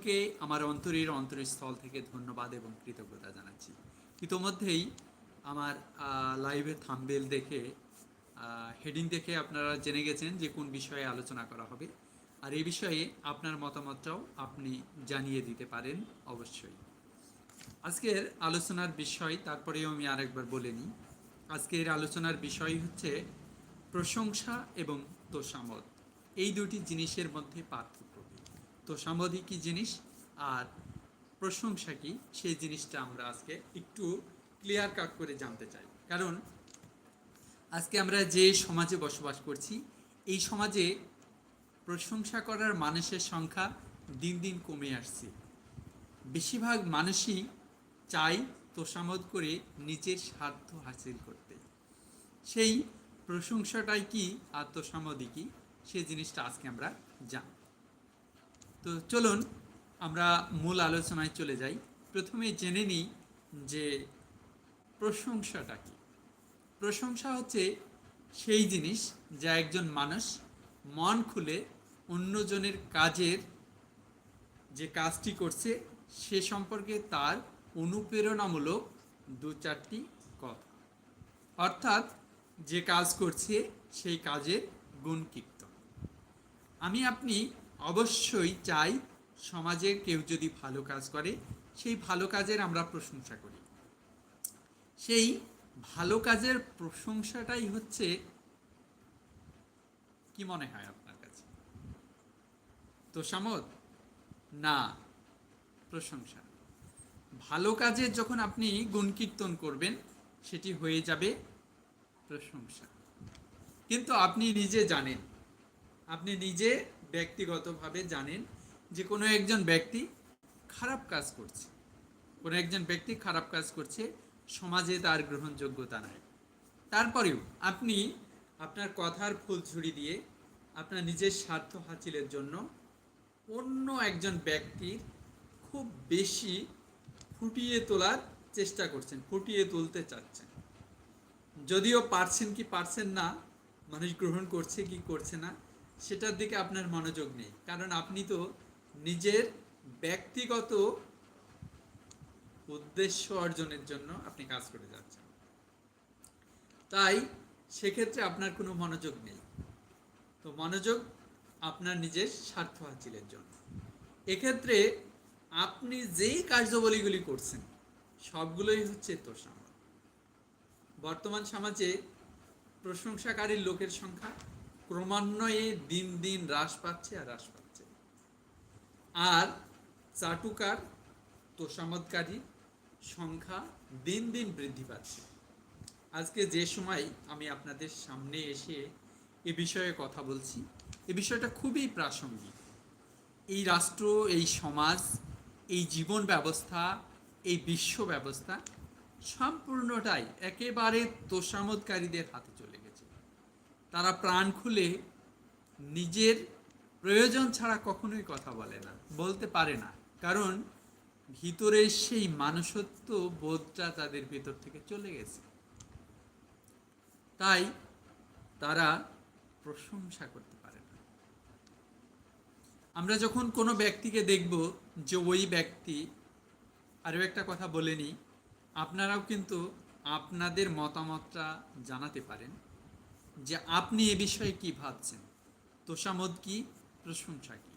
সকলকে আমার অন্তরের অন্তরস্থল থেকে ধন্যবাদ এবং কৃতজ্ঞতা জানাচ্ছি। ইতোমধ্যেই আমার লাইভের থাম্বেল দেখে হেডিং দেখে আপনারা জেনে গেছেন যে কোন বিষয়ে আলোচনা করা হবে। আর এই বিষয়ে আপনার মতামতটাও আপনি জানিয়ে দিতে পারেন অবশ্যই। আজকের আলোচনার বিষয়, তারপরেও আমি আরেকবার বলে নিই। আজকের আলোচনার বিষয় হচ্ছে প্রশংসা এবং তোষামদ। এই দুটি জিনিসের মধ্যে পার্থক্য। কি তোষামদই কি জিনিস? আর প্রশংসা কি? সেই জিনিসটা আমরা আজকে একটু ক্লিয়ার কাট করে জানতে চাই। কারণ আজকে আমরা যে সমাজে বসবাস করছি, এই সমাজে প্রশংসা করার মানুষের সংখ্যা দিন দিন কমে আসছে। বেশিরভাগ মানুষই চাই তোষামদ করে নিজের স্বার্থ হাসিল করতে। সেই প্রশংসাটাই কি আর তোষামদই কি? সেই জিনিসটা আজকে আমরা জান তো চলুন আমরা মূল আলোচনায় চলে যাই। প্রথমে জেনে নিই যে প্রশংসাটা কি। প্রশংসা হচ্ছে সেই জিনিস যা একজন মানুষ মন খুলে অন্যজনের কাজের যে কাজটি করছে, সে সম্পর্কে তার অনুপ্রেরণামূলক দু চারটি কথা। অর্থাৎ যে কাজ করছে, সেই কাজের গুণ কীর্তন। আমি আপনি অবশ্যই চাই সমাজে কেউ যদি ভালো কাজ করে, সেই ভালো কাজের আমরা প্রশংসা করি। সেই ভালো কাজের প্রশংসাটাই হচ্ছে কি মনে হয় আপনার কাছে? তোষামদ? না, প্রশংসা। ভালো কাজে যখন আপনি গুণকীর্তন করবেন, সেটি হয়ে যাবে প্রশংসা। কিন্তু আপনি নিজে জানেন, আপনি নিজে ব্যক্তিগতভাবে জানেন যে কোনো একজন ব্যক্তি খারাপ কাজ করছে। কোনো একজন ব্যক্তি খারাপ কাজ করছে, সমাজে তার গ্রহণযোগ্যতা নাই। তারপরেও আপনি আপনার কথার ফুলঝুরি দিয়ে আপনার নিজের স্বার্থ হাসিলের জন্য অন্য একজন ব্যক্তির খুব বেশি ফুটিয়ে তোলার চেষ্টা করছেন, ফুটিয়ে তুলতে চাচ্ছেন। যদিও পারছেন কি পারছেন না, মানুষ গ্রহণ করছে কি করছে না সেটার দিকে আপনার মনোযোগ নেই। কারণ আপনি তো নিজের ব্যক্তিগত উদ্দেশ্য অর্জনের জন্য আপনি কাজ করে যাচ্ছেন। তাই সেক্ষেত্রে আপনার কোনো মনোযোগ নেই। তো মনোযোগ আপনার নিজের স্বার্থ হাসিলের জন্য। এক্ষেত্রে আপনি যেই কার্যবলীগুলি করছেন, সবগুলোই হচ্ছে তোর তোষামত বর্তমান সমাজে প্রশংসাকারীর লোকের সংখ্যা ক্রমান্বয়ে দিন দিন হ্রাস পাচ্ছে আর হ্রাস পাচ্ছে। আর চাটুকার তোষামতকারী সংখ্যা দিন দিন বৃদ্ধি পাচ্ছে। আজকে যে সময় আমি আপনাদের সামনে এসে এ বিষয়ে কথা বলছি, এ বিষয়টা খুবই প্রাসঙ্গিক। এই রাষ্ট্র, এই সমাজ, এই জীবন ব্যবস্থা, এই বিশ্ব ব্যবস্থা সম্পূর্ণটাই একেবারে তোষামতকারীদের হাতে চলে তারা প্রাণ খুলে নিজের প্রয়োজন ছাড়া কখনোই কথা বলে না, বলতে পারে না। কারণ ভিতরে সেই মানুষত্ব বোধটা তাদের ভিতর থেকে চলে গেছে। তাই তারা প্রশংসা করতে পারে না। আমরা যখন কোনো ব্যক্তিকে দেখব যে ওই ব্যক্তি, আরও একটা কথা বলে নিই, আপনারাও কিন্তু আপনাদের মতামতটা জানাতে পারেন। যে আপনি এ বিষয়ে কি ভাবছেন? তোষামদ কি? প্রশংসা কি?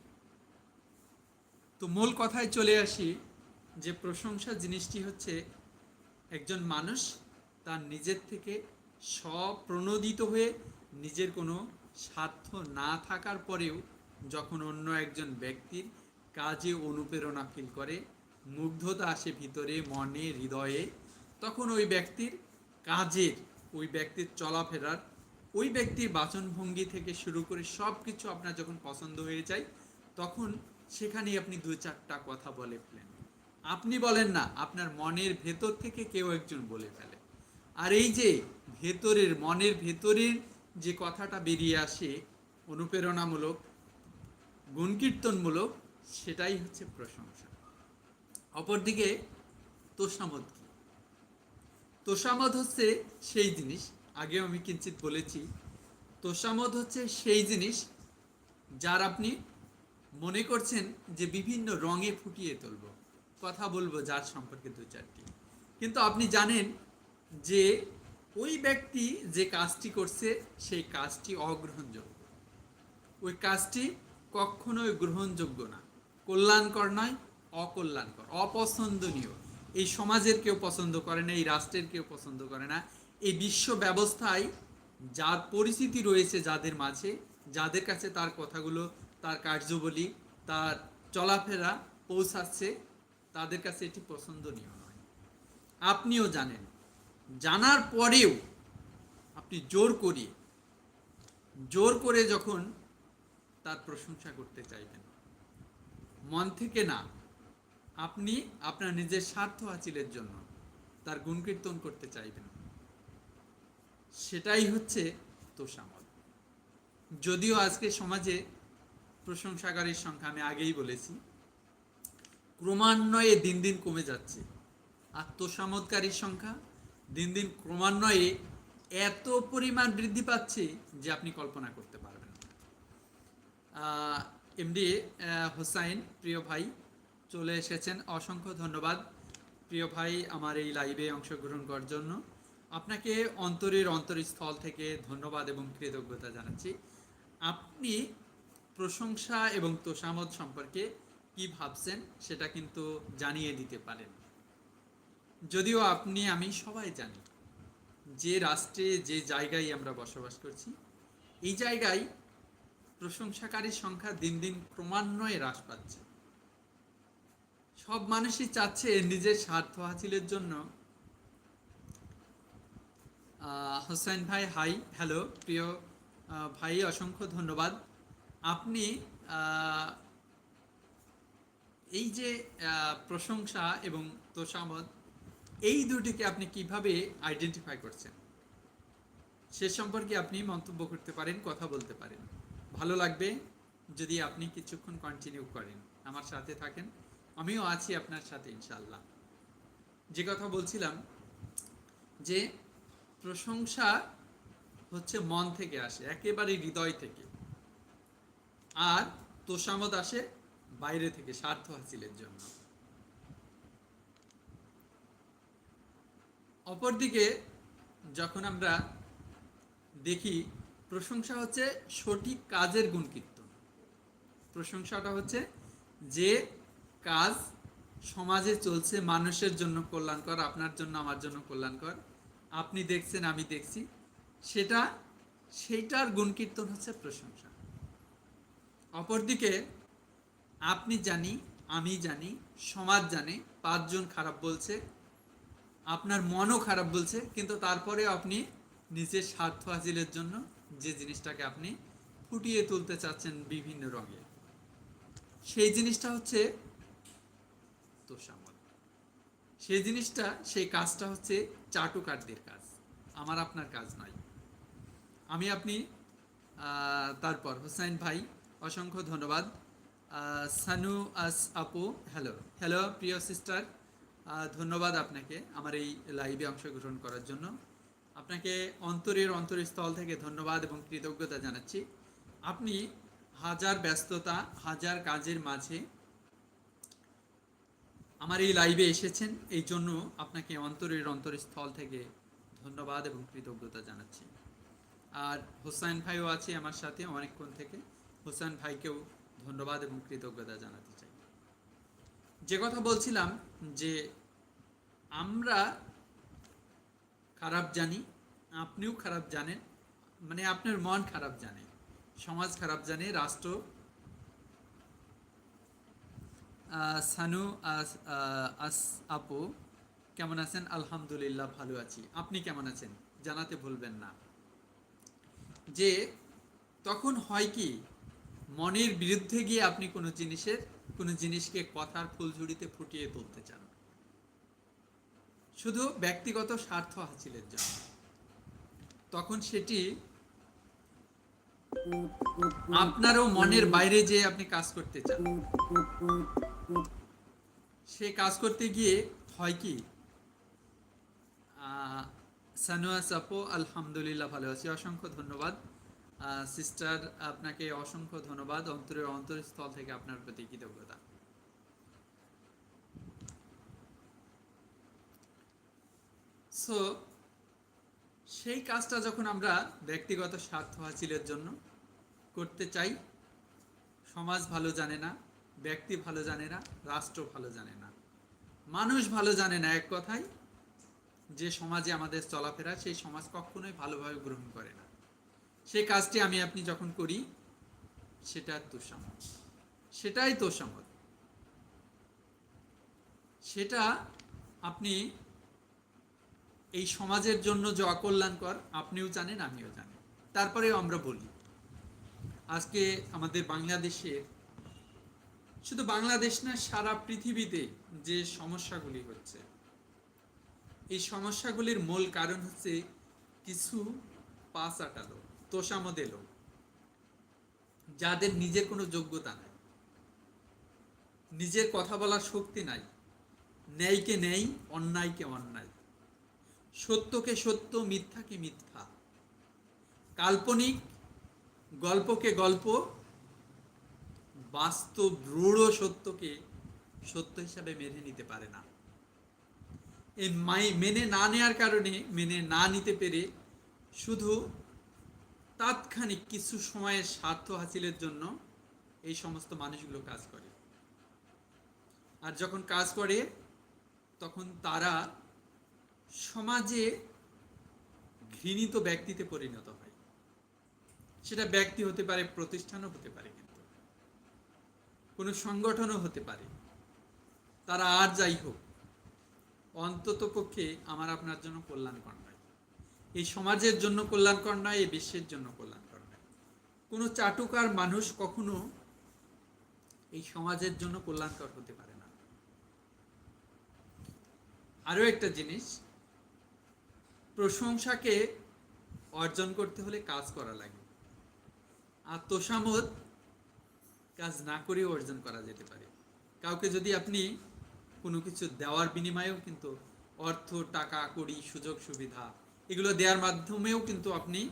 তো মূল কথায় চলে আসি যে প্রশংসা জিনিসটি হচ্ছে একজন মানুষ তার নিজের থেকে স্বপ্রণোদিত হয়ে নিজের কোনো স্বার্থ না থাকার পরেও যখন অন্য একজন ব্যক্তির কাজে অনুপ্রেরণা ফিল করে, মুগ্ধতা আসে ভিতরে, মনে, হৃদয়ে, তখন ওই ব্যক্তির কাজের, ওই ব্যক্তির চলাফেরার ওই ব্যক্তির বাচনভঙ্গি থেকে শুরু করে সব কিছু আপনার যখন পছন্দ হয়ে যায়, তখন সেখানেই আপনি দু চারটা কথা বলে ফেলেন। আপনি বলেন না, আপনার মনের ভেতর থেকে কেউ একজন বলে ফেলে। আর এই যে ভেতরের, মনের ভেতরের যে কথাটা বেরিয়ে আসে, অনুপ্রেরণামূলক, গুণকীর্তনমূলক, সেটাই হচ্ছে প্রশংসা। অপরদিকে তোষামত কি? তোষামত হচ্ছে সেই জিনিস আগেও আমি কিঞ্চিত বলেছি তোষামত হচ্ছে সেই জিনিস যার আপনি মনে করছেন যে বিভিন্ন রঙে ফুটিয়ে তুলব। কথা বলব যার সম্পর্কে দু চারটি। কিন্তু আপনি জানেন যে ওই ব্যক্তি যে কাজটি করছে, সেই কাজটি অগ্রহণযোগ্য। ওই কাজটি কখনোই গ্রহণযোগ্য না। কল্যাণকর নয়, অকল্যাণকর, অপছন্দনীয়। এই সমাজের কেউ পছন্দ করে না, এই রাষ্ট্রের কেউ পছন্দ করে না এই বিশ্ব ব্যবস্থায় যার পরিস্থিতি রয়েছে যাদের মাঝে, যাদের কাছে তার কথাগুলো, তার কার্যবলী, তার চলাফেরা পৌঁছাচ্ছে, তাদের কাছে এটি পছন্দনীয় নয়। আপনিও জানেন, জানার পরেও আপনি জোর করিয়ে, জোর করে যখন তার প্রশংসা করতে চাইবেন, মন থেকে না, আপনি আপনার নিজের স্বার্থ হাসিলের জন্য তার গুণকীর্তন করতে চাইবেন সেটাই হচ্ছে তোষামত যদিও আজকে সমাজে প্রশংসাকারীর সংখ্যা আমি আগেই বলেছি, ক্রমান্বয়ে দিন দিন কমে যাচ্ছে। আর তোষামতকারীর সংখ্যা দিন দিন ক্রমান্বয়ে এত পরিমাণ বৃদ্ধি পাচ্ছে যে আপনি কল্পনা করতে পারবেন এমডি হোসাইন, প্রিয় ভাই, চলে এসেছেন। অসংখ্য ধন্যবাদ। প্রিয় ভাই, আমার এই লাইভে অংশগ্রহণ করার জন্য। আপনাকে অন্তরের অন্তরস্থল থেকে ধন্যবাদ এবং কৃতজ্ঞতা জানাচ্ছি। আপনি প্রশংসা এবং তোষামত সম্পর্কে কি ভাবছেন সেটা কিন্তু জানিয়ে দিতে পারেন। যদিও আপনি, আমি সবাই জানি যে রাষ্ট্রে, যে জায়গায় আমরা বসবাস করছি, এই জায়গায় প্রশংসাকারীর সংখ্যা দিন দিন ক্রমান্বয়ে হ্রাস পাচ্ছে। সব মানুষই চাচ্ছে নিজের স্বার্থ হাসিলের জন্য হোসেন ভাই, হাই, হ্যালো, প্রিয় ভাই, অসংখ্য ধন্যবাদ। আপনি এই যে প্রশংসা এবং তোষামত এই দুটিকে আপনি কীভাবে আইডেন্টিফাই করছেন? সে সম্পর্কে আপনি মন্তব্য করতে পারেন, কথা বলতে পারেন। ভালো লাগবে যদি আপনি কিছুক্ষণ কন্টিনিউ করেন। আমার সাথে থাকেন, আমিও আছি আপনার সাথে ইনশাল্লাহ যে কথা বলছিলাম, যে প্রশংসা হচ্ছে মন থেকে আসে একেবারে হৃদয় থেকে। আর তোষামত আসে বাইরে থেকে, স্বার্থ হাসিলের জন্য। অপরদিকে যখন আমরা দেখি, প্রশংসা হচ্ছে সঠিক কাজের গুণ কীর্তন প্রশংসাটা হচ্ছে যে কাজ সমাজে চলছে, মানুষের জন্য কল্যাণকর, আপনার জন্য, আমার জন্য কল্যাণকর। আপনি দেখছেন, আমি দেখছি। সেটা, সেইটার গুণ কীর্তন হচ্ছে প্রশংসা। অপরদিকে, আপনি জানি, আমি জানি, সমাজ জানে, পাঁচজন খারাপ বলছে, আপনার মনও খারাপ বলছে, কিন্তু তারপরে আপনি নিজের স্বার্থ হাসিলের জন্য যে জিনিসটাকে আপনি ফুটিয়ে তুলতে চাচ্ছেন বিভিন্ন রঙে। সেই জিনিসটা হচ্ছে তোষামত সেই জিনিসটা, সেই কাজটা হচ্ছে চাটুকারদের কাজ। আমার আপনার কাজ নয়। আমি আপনি তারপর হোসাইন ভাই, অসংখ্য ধন্যবাদ। সানু আস আপু, হ্যালো। হ্যালো, প্রিয় সিস্টার। ধন্যবাদ আপনাকে আমার এই লাইভে অংশগ্রহণ করার জন্য। আপনাকে অন্তরের অন্তরস্থল থেকে ধন্যবাদ এবং কৃতজ্ঞতা জানাচ্ছি। আপনি হাজার ব্যস্ততা, হাজার কাজের মাঝে আমার এই লাইভে এসেছেন, এই জন্য আপনাকে অন্তরের অন্তরস্থল থেকে ধন্যবাদ এবং কৃতজ্ঞতা জানাচ্ছি। আর হোসাইন ভাইও আছে আমার সাথে অনেকক্ষণ থেকে। হোসাইন ভাইকেও ধন্যবাদ এবং কৃতজ্ঞতা জানাতে চাই। যে কথা বলছিলাম যে আমরা খারাপ জানি, আপনিও খারাপ জানেন মানে আপনার মন খারাপ জানে, সমাজ খারাপ জানে, রাষ্ট্র সানু আস আপু, কেমন আছেন? আলহামদুলিল্লাহ, ভালো আছি। আপনি কেমন আছেন? জানাতে ভুলবেন না। যে, তখন হয় কি, মনের বিরুদ্ধে গিয়ে আপনি কোনো জিনিসের, কোনো জিনিসকে কথার ফুলঝুড়িতে ফুটিয়ে তুলতে চান। শুধু ব্যক্তিগত স্বার্থ হাসিলের জন্য। তখন সেটি আপনারও মনের বাইরে যে আপনি কাজ করতে চান, সে কাজ করতে গিয়ে হয় কি? সানোয়া সাপো, আলহামদুলিল্লাহ ভালো আছি। অসংখ্য ধন্যবাদ। সিস্টার, আপনাকে অসংখ্য ধন্যবাদ। অন্তরের অন্তরস্থল থেকে আপনার প্রতি কৃতজ্ঞতা। সো সেই কাজটা যখন আমরা ব্যক্তিগত স্বার্থ হাসিলের জন্য করতে চাই, সমাজ ভালো জানে না, ব্যক্তি ভালো জানে না, রাষ্ট্র ভালো জানে না, মানুষ ভালো জানে না এক কথায়, যে সমাজে আমাদের চলাফেরা, সেই সমাজ কখনোই ভালোভাবে গ্রহণ করে না। সেই কাজটি আমি আপনি যখন করি, সেটা তোষামত সেটাই তোষামত সেটা আপনি এই সমাজের জন্য যে অকল্যাণকর, আপনিও জানেন, আমিও জানি। তারপরেও আমরা বলি, আজকে আমাদের বাংলাদেশের শুধু বাংলাদেশ না, সারা পৃথিবীতে যে সমস্যাগুলি হচ্ছে, এই সমস্যাগুলির মূল কারণ হচ্ছে কিছু পাঁচ আটা লোক, তোষামদে লোক, যাদের নিজের কোনো যোগ্যতা নাই, নিজের কথা বলার শক্তি নাই, ন্যায়কে ন্যায়, অন্যায়কে অন্যায়। সত্যকে সত্য, মিথ্যাকে মিথ্যা। কাল্পনিক গল্পকে গল্প, বাস্তব রূঢ় সত্যকে সত্য হিসাবে মেনে নিতে পারে না। এই মাই মেনে না নেওয়ার কারণে মেনে না নিতে পেরে শুধু তাৎক্ষণিক কিছু সময়ের স্বার্থ হাসিলের জন্য এই সমস্ত মানুষগুলো কাজ করে। আর যখন কাজ করে, তখন তারা সমাজে ঘৃণিত ব্যক্তিতে পরিণত হয়। সেটা ব্যক্তি হতে পারে, প্রতিষ্ঠানও হতে পারে কিন্তু। কোনো সংগঠনও হতে পারে। তারা আর যাই হোক, অন্তত পক্ষে আমার আপনার জন্য কল্যাণকর নয়। এই সমাজের জন্য কল্যাণকর নয়, এই বিশ্বের জন্য কল্যাণকর নয়। কোনো চাটুকার মানুষ কখনো এই সমাজের জন্য কল্যাণকর হতে পারে না। আরও একটা জিনিস প্রশংসাকে অর্জন করতে হলে কাজ করা লাগে। আর তোষামত কাজ না করেও অর্জন করা যেতে পারে। কাউকে যদি আপনি কোনো কিছু দেওয়ার বিনিময়েও কিন্তু অর্থ, টাকা, কড়ি, সুযোগ, সুবিধা এগুলো দেওয়ার মাধ্যমেও কিন্তু আপনি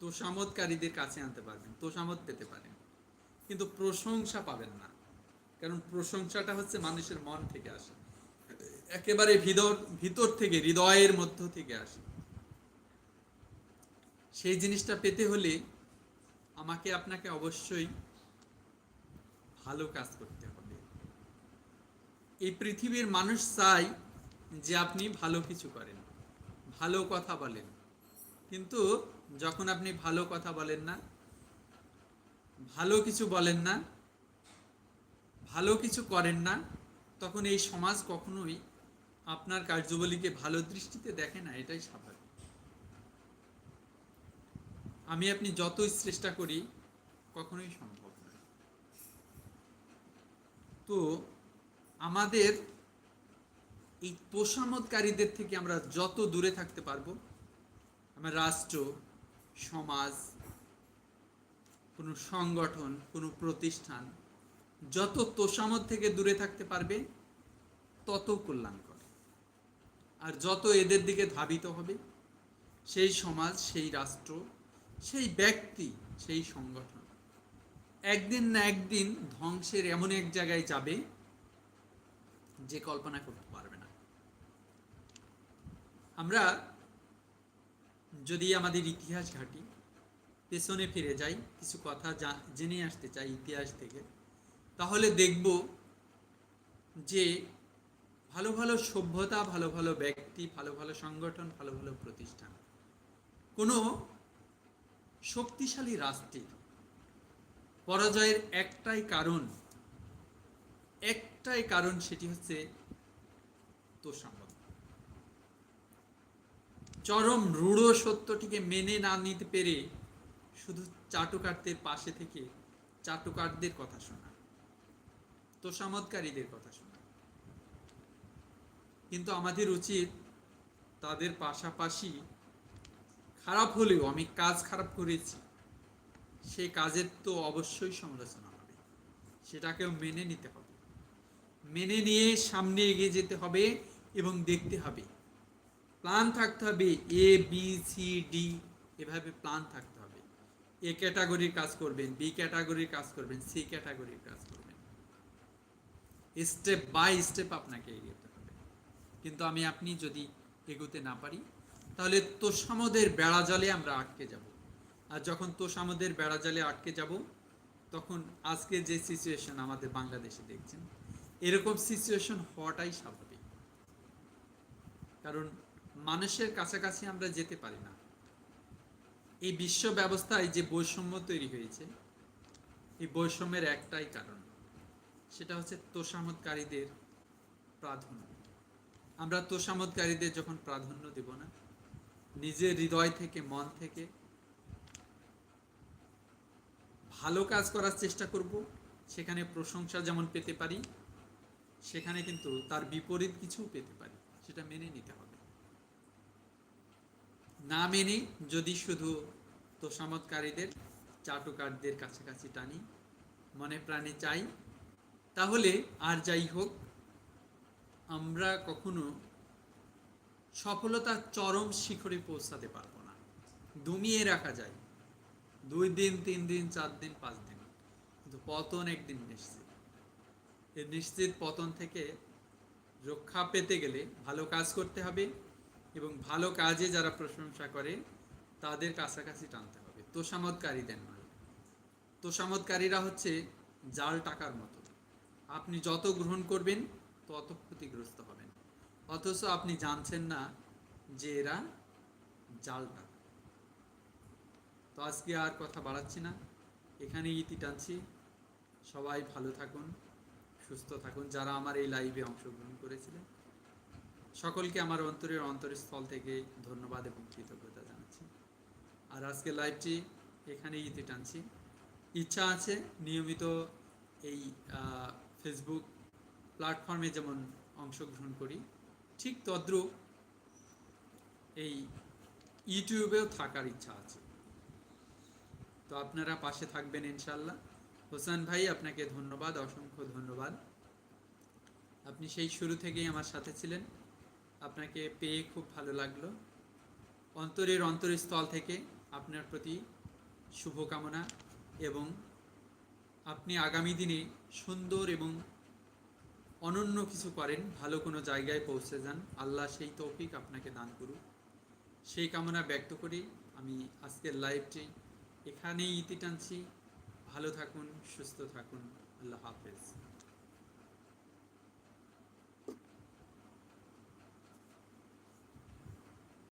তোষামতকারীদের কাছে আনতে পারবেন তোষামত পেতে পারেন। কিন্তু প্রশংসা পাবেন না। কারণ প্রশংসাটা হচ্ছে মানুষের মন থেকে আসে। একেবারে ভিতর ভিতর থেকে, হৃদয়ের মধ্য থেকে আসে। সেই জিনিসটা পেতে হলে আমাকে আপনাকে অবশ্যই ভালো কাজ করতে হবে। এই পৃথিবীর মানুষ চাই যে আপনি ভালো কিছু করেন, ভালো কথা বলেন। কিন্তু যখন আপনি ভালো কথা বলেন না, ভালো কিছু বলেন না, ভালো কিছু করেন না, তখন এই সমাজ কখনোই আপনার কার্যবলীকে ভালো দৃষ্টিতে দেখে না, এটাই স্বাভাবিক। আমি আপনি যতই চেষ্টা করি, কখনোই সম্ভব নয়। তো, আমাদের এই তোষামতকারীদের থেকে আমরা যত দূরে থাকতে পারব, আমার রাষ্ট্র, সমাজ, কোনো সংগঠন, কোনো প্রতিষ্ঠান, যত তোষামত থেকে দূরে থাকতে পারবে, তত কল্যাণকর। আর যত এদের দিকে ধাবিত হবে, সেই সমাজ, সেই রাষ্ট্র, সেই ব্যক্তি, সেই সংগঠন একদিন না একদিন ধ্বংসের এমন এক জায়গায় যাবে যে কল্পনা করতে পারবে না। আমরা যদি আমাদের ইতিহাস ঘাটি, পেছনে ফিরে যাই, কিছু কথা জেনে আসতে চাই ইতিহাস থেকে, তাহলে দেখব যে ভালো ভালো সভ্যতা, ভালো ভালো ব্যক্তি, ভালো ভালো সংগঠন, ভালো ভালো প্রতিষ্ঠান। কোনো শক্তিশালী রাষ্ট্রের পরাজয়ের একটাই কারণ একটাই কারণ সেটি হচ্ছে তোষামত চরম রূঢ় সত্যটিকে মেনে না নিতে পেরে শুধু চাটুকারদের পাশে থেকে চাটুকারদের কথা শোনা তোষামতকারীদের কথা শোনা। কিন্তু আমাদের উচিত তাদের পাশাপাশি খারাপ হলেও আমি কাজ খারাপ করেছি, সেই কাজের তো অবশ্যই সমালোচনা হবে। সেটাকেও মেনে নিতে হবে। মেনে নিয়ে সামনে এগিয়ে যেতে হবে এবং দেখতে হবে। প্ল্যান থাকতে হবে এ বি সি ডি এভাবে প্ল্যান থাকতে হবে। এ ক্যাটাগরির কাজ করবেন বি ক্যাটাগরির কাজ করবেন সি ক্যাটাগরির কাজ করবেন। স্টেপ বাই স্টেপ আপনাকে হবে। কিন্তু আমি আপনি যদি এগোতে না পারি, তাহলে তোষামদের বেড়া জালে আমরা আটকে যাব। আর যখন তোষামদের বেড়া জালে আটকে যাব, তখন আজকে যে সিচুয়েশন আমাদের বাংলাদেশে দেখছেন, এরকম সিচুয়েশন হওয়াটাই স্বাভাবিক। কারণ মানুষের কাছাকাছি আমরা যেতে পারি না। এই বিশ্ব ব্যবস্থায় যে বৈষম্য তৈরি হয়েছে, এই বৈষম্যের একটাই কারণ, সেটা হচ্ছে তোষামতকারীদের প্রাধান্য। আমরা তোষামতকারীদের যখন প্রাধান্য দেব না, নিজের হৃদয় থেকে, মন থেকে, ভালো কাজ করার চেষ্টা করব, সেখানে প্রশংসা যেমন পেতে পারি, সেখানে কিন্তু তার বিপরীত কিছু পেতে পারি, সেটা মেনে নিতে হবে। না মেনে যদি শুধু তোষামতকারীদের চাটুকারদের কাছাকাছি টানি, মনে প্রাণে চাই, তাহলে আর যাই হোক আমরা কখনো সফলতার চরম শিখরে পৌঁছাতে পারব না। দমিয়ে রাখা যায়। দুই দিন, তিন দিন, চার দিন, পাঁচ দিন। কিন্তু পতন একদিন নিশ্চিত। এই নিশ্চিত পতন থেকে রক্ষা পেতে গেলে ভালো কাজ করতে হবে এবং ভালো কাজে যারা প্রশংসা করে, তাদের কাছাকাছি টানতে হবে। তোষামতকারীদের নয়। তোষামতকারীরা হচ্ছে জাল টাকার মতো। আপনি যত গ্রহণ করবেন তত ক্ষতিগ্রস্ত হবেন অথচ আপনি জানছেন না যে এরা জাল টাকা তো আজকে আর কথা বাড়াচ্ছি না। এখানে ইতি টানছি। সবাই ভালো থাকুন, সুস্থ থাকুন, যারা আমার এই লাইভে অংশগ্রহণ করেছিলেন। সকলকে আমার অন্তরের অন্তরস্থল থেকে ধন্যবাদ এবং কৃতজ্ঞতা জানাচ্ছি। আর আজকে লাইভটি এখানে ইতি টানছি। ইচ্ছা আছে নিয়মিত এই ফেসবুক প্ল্যাটফর্মে যেমন অংশগ্রহণ করি, ঠিক তদ্রূপ এই ইউটিউবেও থাকার ইচ্ছা আছে। তো আপনারা পাশে থাকবেন ইনশাল্লাহ হোসেন ভাই, আপনাকে ধন্যবাদ, অসংখ্য ধন্যবাদ। আপনি সেই শুরু থেকেই আমার সাথে ছিলেন। আপনাকে পেয়ে খুব ভালো লাগল। অন্তরের অন্তরস্থল থেকে আপনার প্রতি শুভকামনা এবং আপনি আগামী দিনে সুন্দর এবং অনন্য কিছু করেন, ভালো কোনো জায়গায় পৌঁছে যান। আল্লাহ সেই তৌফিক আপনাকে দান করুক। সেই কামনা ব্যক্ত করি আমি আজকের লাইভটি এখানেই ইতি টানছি। ভালো থাকুন, সুস্থ থাকুন। আল্লাহ হাফেজ।